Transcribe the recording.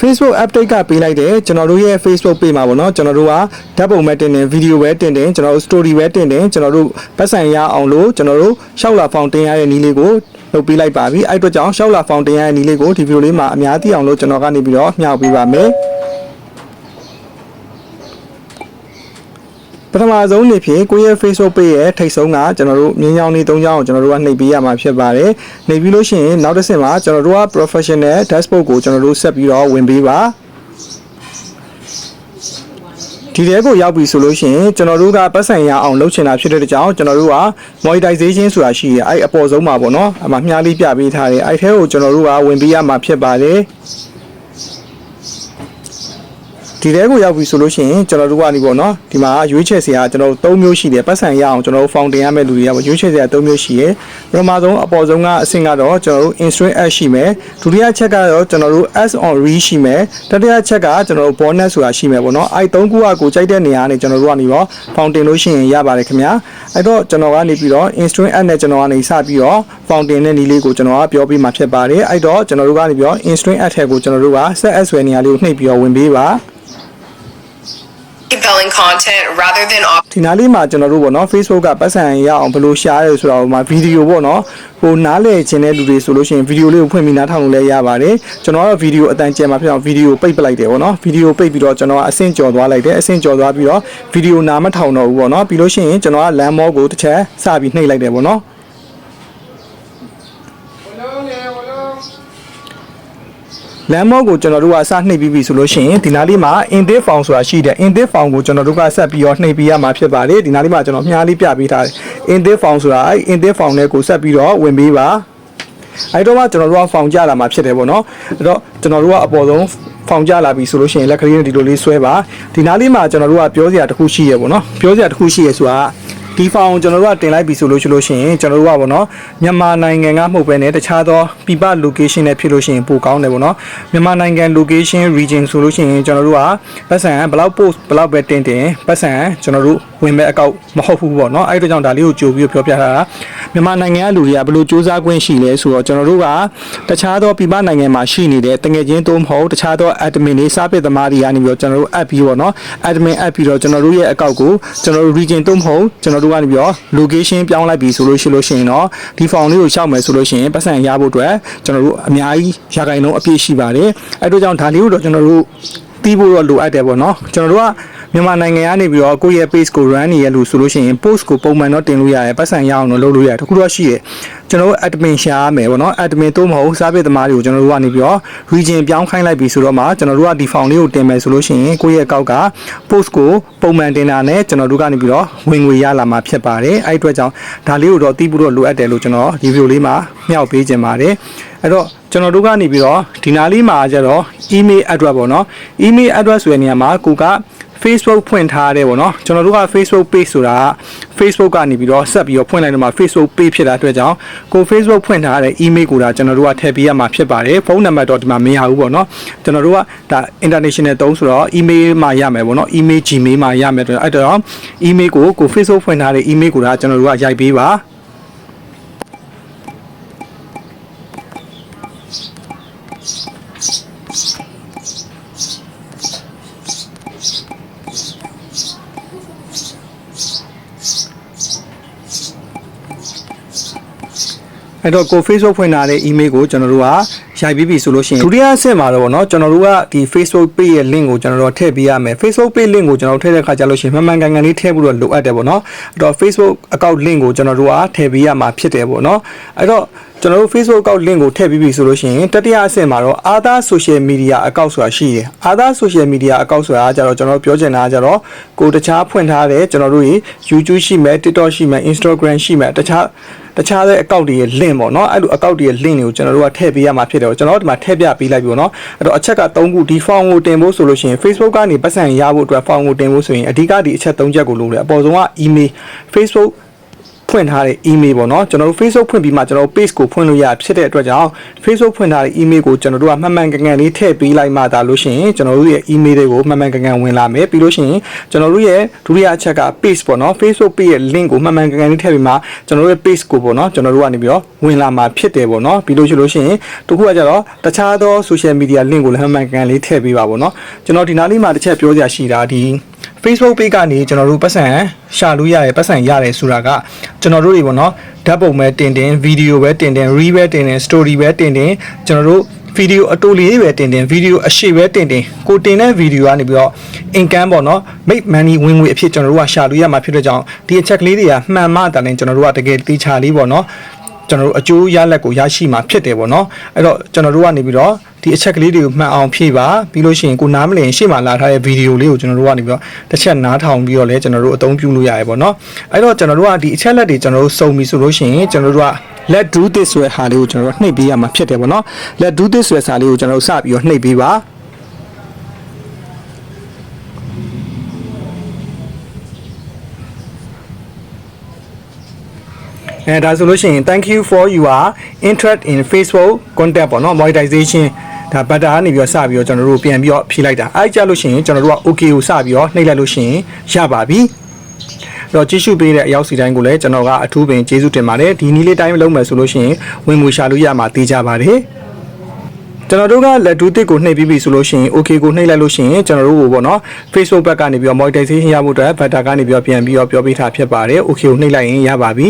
Facebook update ကပေးလိုက်တယ်ကျွန်တော်တို့ရဲ့ Facebook page မှာပေါ့နော်ကျွန်တော်တို့ကဓာတ်ပုံပဲတင်တင်ဗီဒီယိုပဲတင်တင်ကျွန်တော်တို့ story ပဲတင်တင်ကျွန်တော်တို့ပတ်စံရအောင်လို့ကျွန်တော်တို့ရှောက်လာဖောင်တင်ရတဲ့နည်းလေးကိုလုပ်ပေးလိုက်ပါပြီအဲ့အတွက်ကြောင့်ရှောက်လာဖောင်တင်ရတဲ့နည်းလေးကိုဒီဗီဒီယိုလေးမှာအများသိအောင်လို့ကျွန်တော်ကနေပြီးတော့မျှဝေပေးပါမယ် ပထမဆုံးနေဖြင့်ကိုယ့်ရဲ့ Facebook page ရဲ့ထိတ်ဆုံးကကျွန်တော်တို့မြင်းချောင်းလေး၃ချောင်းကိုကျွန်တော်တို့ကနှိပ်ပေးရမှာဖြစ်ပါတယ်။နှိပ်ပြီးလို့ရှိရင်နောက်တစ်ဆင့်မှာကျွန်တော်တို့က professional dashboard ကိုကျွန်တော်တို့ဆက်ပြီးတော့ဝင်ပေးပါ။ဒီတဲကိုရောက်ပြီဆိုလို့ရှိရင်ကျွန်တော်တို့ကပတ်စံရအောင်လုပ်ချင်တာဖြစ်တဲ့ကြောင့်ကျွန်တော်တို့က monetization ဆိုတာရှိရဲအဲ့အပေါ်ဆုံးမှာပေါ့နော်အမှမြားလေးပြပေးထားတယ်အဲ့ထဲကိုကျွန်တော်တို့ကဝင်ပေးရမှာဖြစ်ပါတယ်။ ဒီတဲကိုရောက်ပြီဆိုလို့ရှိရင်ကျွန်တော်တို့ကနေပေါ့နော်ဒီမှာရွေးချယ်စရာကျွန်တော်တို့၃မျိုးရှိတယ်ပတ်စံရအောင်ကျွန်တော်တို့ fountain ရမယ့်လူတွေကပေါ့ရွေးချယ်စရာ၃မျိုးရှိရယ်ပထမဆုံးအပေါ်ဆုံးကအဆင့်ကတော့ကျွန်တော်တို့ instrument add ရှိမယ်ဒုတိယချက်ကတော့ကျွန်တော်တို့ s on re ရှိမယ်တတိယချက်ကကျွန်တော်တို့ bonus ဆိုတာရှိမယ်ပေါ့နော်အဲ့၃ခုကကိုကြိုက်တဲ့နေရာကနေကျွန်တော်တို့ကနေပေါ့ fountain လို့ရှိရင်ရပါတယ်ခင်ဗျာအဲ့တော့ကျွန်တော်ကနေပြီးတော့ instrument add နဲ့ကျွန်တော်ကနေစပြီးတော့ fountain နဲ့နီးလေးကိုကျွန်တော်ကပြောပြမှာဖြစ်ပါတယ်အဲ့တော့ကျွန်တော်တို့ကနေပြီးတော့ instrument add ထဲကိုကျွန်တော်တို့က set s ဆွဲနေရာလေးကိုနှိပ်ပြီးတော့ဝင်ပေးပါ compelling content rather than op- ဒီနားလေးမှာကျွန်တော်တို့ပေါ့နော် Facebook ကပတ်စံရအောင်ဘယ်လိုရှားရဲဆိုတာကိုမှာဗီဒီယိုပေါ့နော်ဟိုနားလည်ခြင်းတဲ့လူတွေဆိုလို့ရှိရင်ဗီဒီယိုလေးကိုဖွင့်ပြီးနားထောင်လို့လည်းရပါတယ်ကျွန်တော်ကတော့ဗီဒီယိုအတန်ကျဲမှာဖြစ်အောင်ဗီဒီယိုပိတ်ပလိုက်တယ်ပေါ့နော်ဗီဒီယိုပိတ်ပြီးတော့ကျွန်တော်ကအဆင့်ကျော်သွားလိုက်တယ်အဆင့်ကျော်သွားပြီးတော့ဗီဒီယိုနားမထောင်တော့ဘူးပေါ့နော်ပြီးလို့ရှိရင်ကျွန်တော်ကလမ်းမောကိုတစ်ချက်စပြီးနှိပ်လိုက်တယ်ပေါ့နော် လမ်းမောကိုကျွန်တော်တို့ကစနှိပ်ပြီးပြီဆိုလို့ရှိရင်ဒီနားလေးမှာ index form ဆိုတာရှိတယ် index form ကိုကျွန်တော်တို့ကဆက်ပြီးတော့နှိပ်ပြီးရမှာဖြစ်ပါတယ်ဒီနားလေးမှာကျွန်တော်မြားလေးပြပေးထားတယ် index form ဆိုတာအဲ index form နဲ့ကိုဆက်ပြီးတော့ဝင်ပေးပါအဲ့တော့မှကျွန်တော်တို့က form ကြလာမှာဖြစ်တယ်ပေါ့နော်အဲ့တော့ကျွန်တော်တို့ကအပေါ်ဆုံးဖောင်ကြလာပြီဆိုလို့ရှိရင်လက်ကလေးနဲ့ဒီလိုလေးဆွဲပါဒီနားလေးမှာကျွန်တော်တို့ကပြောစရာတစ်ခုရှိရပေါ့နော်ပြောစရာတစ်ခုရှိရဆိုတာ ဒီဖောင်ကိုကျွန်တော်တို့ကတင်လိုက်ပြီဆိုလို့ရှိလို့ရှိရင်ကျွန်တော်တို့ကပေါ့နော်မြန်မာနိုင်ငံကမဟုတ်ဘဲနဲ့တခြားသောပြပ location နဲ့ဖြစ်လို့ရှိရင်ပိုကောင်းတယ်ပေါ့နော်မြန်မာနိုင်ငံ location region ဆိုလို့ရှိရင်ကျွန်တော်တို့ကပတ်စံဘယ်လောက် post ဘယ်လောက်ပဲတင်တင်ပတ်စံကျွန်တော်တို့ဝင်မဲ့အကောက်မဟုတ်ဘူးပေါ့နော်အဲ့ဒီကြောင့်ဒါလေးကိုကြိုပြီးပြောပြထားတာမြန်မာနိုင်ငံကလူတွေကဘယ်လိုစူးစမ်းခွင့်ရှိလဲဆိုတော့ကျွန်တော်တို့ကတခြားသောပြပနိုင်ငံမှာရှိနေတဲ့တငယ်ချင်းသုံးမဟုတ်တခြားသော admin တွေစားပစ်သမားတွေကနေပြီးတော့ကျွန်တော်တို့ app ပြီးပေါ့နော် admin app ပြီးတော့ကျွန်တော်တို့ရဲ့အကောက်ကိုကျွန်တော်တို့ region သုံးမဟုတ်ကျွန်တော်တို့ကနေပြီးတော့ location ပြောင်းလိုက်ပြီဆိုလို့ရှိလို့ရှိရင်တော့ဒီ form လေးကိုရှောက်မယ်ဆိုလို့ရှိရင်ပတ်စံရဖို့အတွက်ကျွန်တော်တို့အများကြီးရာခိုင်နှုန်းအပြည့်ရှိပါတယ်အဲ့တို့ကြောင့်ဒါလေးကိုတော့ကျွန်တော်တို့တီးဖို့တော့လိုအပ်တယ်ပေါ့နော်ကျွန်တော်တို့က မြန်မာနိုင်ငံကနေပြီးတော့ကိုယ့်ရဲ့ page ကို run နေရလို့ဆိုလို့ရှိရင် post ကိုပုံမှန်တော့တင်လို့ရတယ်ပတ်စံရအောင်တော့လုပ်လို့ရတယ်တခုတော့ရှိရကျွန်တော်တို့ admin ရှာရမယ်ပေါ့နော် admin တော့မဟုတ်စားပစ်သမားတွေကိုကျွန်တော်တို့ကနေပြီးတော့ region ပြောင်းခိုင်းလိုက်ပြီဆိုတော့မှကျွန်တော်တို့ကဒီ form လေးကိုတင်မယ်ဆိုလို့ရှိရင်ကိုယ့်ရဲ့အကောက်က post ကိုပုံမှန်တင်တာနဲ့ကျွန်တော်တို့ကနေပြီးတော့ဝင်ငွေရလာမှာဖြစ်ပါတယ်အဲ့ဒီအတွက်ကြောင့်ဒါလေးကိုတော့တီးဖို့တော့လိုအပ်တယ်လို့ကျွန်တော်ဒီဗီဒီယိုလေးမှာမျှောက်ပေးခြင်းပါတယ်အဲ့တော့ကျွန်တော်တို့ကနေပြီးတော့ဒီနားလေးမှာကျတော့ email address ပေါ့နော် email address ဆိုတဲ့နေရာမှာကိုက Facebook ဖွင့်ထားတယ်ပေါ့နော်ကျွန်တော်တို့က Facebook page ဆိုတာက Facebook ကနေပြီးတော့ဆက်ပြီးတော့ဖွင့်လိုက်တော့မှ Facebook page ဖြစ်တာအတွက်ကြောင့်ကို Facebook ဖွင့်ထားတဲ့ email ကိုဒါကျွန်တော်တို့ကထည့်ပေးရမှာဖြစ်ပါတယ်ဖုန်းနံပါတ်တော့ဒီမှာမရဘူးပေါ့နော်ကျွန်တော်တို့ကဒါ international တုံးဆိုတော့ email မှာရမယ်ပေါ့နော် email gmail မှာရမယ်ဆိုတော့အဲ့တော့ email ကိုကို Facebook ဖွင့်ထားတဲ့ email ကိုဒါကျွန်တော်တို့ကရိုက်ပေးပါ အဲ့တော့ကို Facebook ဖွင့်ထားတဲ့ email ကိုကျွန်တော်တို့ကရိုက်ပြီးပြီဆိုလို့ရှိရင်ဒုတိယအဆင့်မှာတော့ဗောနော်ကျွန်တော်တို့ကဒီ Facebook page ရဲ့ link ကိုကျွန်တော်တို့ထည့်ပေးရမယ် Facebook page link ကိုကျွန်တော်တို့ထည့်တဲ့ခါကျလို့ရှိရင်မှန်မှန်ကန်ကန်လေးထည့်ဖို့တော့လိုအပ်တယ်ဗောနော်အဲ့တော့ Facebook account link ကိုကျွန်တော်တို့ကထည့်ပေးရမှာဖြစ်တယ်ဗောနော်အဲ့တော့ကျွန်တော်တို့ Facebook account link ကိုထည့်ပြီးပြီဆိုလို့ရှိရင်တတိယအဆင့်မှာတော့ other social media account ဆိုတာရှိတယ် other social media account ဆိုတာကကြတော့ကျွန်တော်တို့ပြောချင်တာကကြတော့ကိုတခြားဖွင့်ထားတဲ့ကျွန်တော်တို့ YouTube ရှိမယ် TikTok ရှိမယ် Instagram ရှိမယ်တခြား တခြားတဲ့ account တွေရဲ့ link ပေါ့နော်အဲ့လို account တွေရဲ့ link တွေကိုကျွန်တော်တို့ကထည့်ပေးရမှာဖြစ်တယ်ကျွန်တော်တို့ဒီမှာထည့်ပြပေးလိုက်ပြီပေါ့နော်အဲ့တော့အချက်က3ခုဒီ form ကိုတင်ဖို့ဆိုလို့ရှိရင် Facebook ကနေပတ်စံရဖို့အတွက် form ကိုတင်ဖို့ဆိုရင်အဓိကဒီအချက်3ချက်ကိုလိုတယ်အပေါ်ဆုံးက email Facebook ဖွင့်ထားတဲ့ email ပေါ့နော်ကျွန်တော်တို့ Facebook ဖွင့်ပြီးမှကျွန်တော်တို့ page ကိုဖွင့်လို့ရဖြစ်တဲ့အတွက်ကြောင့် Facebook ဖွင့်ထားတဲ့ email ကိုကျွန်တော်တို့ကမှန်မှန်ကန်ကန်လေးထည့်ပေးလိုက်မှသာလို့ရှိရင်ကျွန်တော်တို့ရဲ့ email တွေကိုမှန်မှန်ကန်ကန်ဝင်လာမယ်ပြီးလို့ရှိရင်ကျွန်တော်တို့ရဲ့ဒုတိယအချက်က page ပေါ့နော် Facebook page ရဲ့ link ကိုမှန်မှန်ကန်ကန်လေးထည့်ပြီးမှကျွန်တော်တို့ရဲ့ page ကိုပေါ့နော်ကျွန်တော်တို့ကနေပြီးတော့ဝင်လာမှာဖြစ်တယ်ပေါ့နော်ပြီးလို့ရှိလို့ရှိရင်တခုကကြတော့တခြားသော social media link ကိုလည်းမှန်မှန်ကန်ကန်လေးထည့်ပေးပါပေါ့နော်ကျွန်တော်ဒီနားလေးမှာတစ်ချက်ပြောစရာရှိတာဒီ Facebook page ကနေကျွန်တော်တို့ပတ်စံရှာလို့ရတယ်ပတ်စံရတယ်ဆိုတာကကျွန်တော်တို့တွေပေါ့နော်ဓာတ်ပုံပဲတင်တင်ဗီဒီယိုပဲတင်တင် reel ပဲတင်တင် story ပဲတင်တင်ကျွန်တော်တို့ဗီဒီယိုအတူလေးပဲတင်တင်ဗီဒီယိုအရှိပဲတင်တင်ကိုတင်တဲ့ဗီဒီယိုကနေပြီးတော့ income ပေါ့နော် make money ဝင်ငွေအဖြစ်ကျွန်တော်တို့ကရှာလို့ရမှာဖြစ်တဲ့ကြောင့်ဒီအချက်ကလေးတွေကမှန်မှတာလည်းကျွန်တော်တို့ကတကယ်တေချာလေးပေါ့နော် ကျွန်တော်တို့အကျိုးရလက်ကိုရရှိမှာဖြစ်တယ်ပေါ့နော်အဲ့တော့ကျွန်တော်တို့ကနေပြီးတော့ဒီအချက်ကလေးတွေကိုမှန်အောင်ဖြည့်ပါပြီးလို့ရှိရင်ကိုနားမလည်ရှေ့မှာလာထားတဲ့ဗီဒီယိုလေးကိုကျွန်တော်တို့ကနေပြီးတော့တစ်ချက်နားထောင်ပြီးတော့လည်းကျွန်တော်တို့အသုံးပြုလို့ရတယ်ပေါ့နော်အဲ့တော့ကျွန်တော်တို့ကဒီအချက်လက်တွေကျွန်တော်တို့စုံပြီဆိုလို့ရှိရင်ကျွန်တော်တို့က let do this ဆိုတဲ့ဟာလေးကိုကျွန်တော်တို့နှိပ်ပေးရမှာဖြစ်တယ်ပေါ့နော် let do this ဆိုတဲ့စာလေးကိုကျွန်တော်တို့စပြီးတော့နှိပ်ပေးပါ အဲဒါဆိုလို့ရှိရင် thank you for your interest in Facebook content ပေါ့နော် monetization ဒါဘတ်တာကနေပြီးတော့စပြီးတော့ကျွန်တော်တို့ပြန်ပြီးတော့ဖြည့်လိုက်တာအဲကြလို့ရှိရင်ကျွန်တော်တို့က okay ကိုစပြီးတော့နှိပ်လိုက်လို့ရှိရင်ရပါပြီအဲ့တော့ကြည့်ရှုပေးတဲ့အရောက်စီတိုင်းကိုလည်းကျွန်တော်ကအထူးပင်ကျေးဇူးတင်ပါတယ်ဒီနည်းလေးတိုင်းလုံးမယ်ဆိုလို့ရှိရင်ဝင်ငွေရှာလို့ရမှာသိကြပါတယ်ကျွန်တော်တို့ကလက်တူးတစ်ကိုနှိပ်ပြီးပြီဆိုလို့ရှိရင် okay ကိုနှိပ်လိုက်လို့ရှိရင်ကျွန်တော်တို့ကိုပေါ့နော် Facebook ဘက်ကနေပြီးတော့ monetization ရဖို့အတွက် beta ကနေပြီးတော့ပြန်ပြီးတော့ပြောပေးထားဖြစ်ပါတယ် okay ကိုနှိပ်လိုက်ရင်ရပါပြီ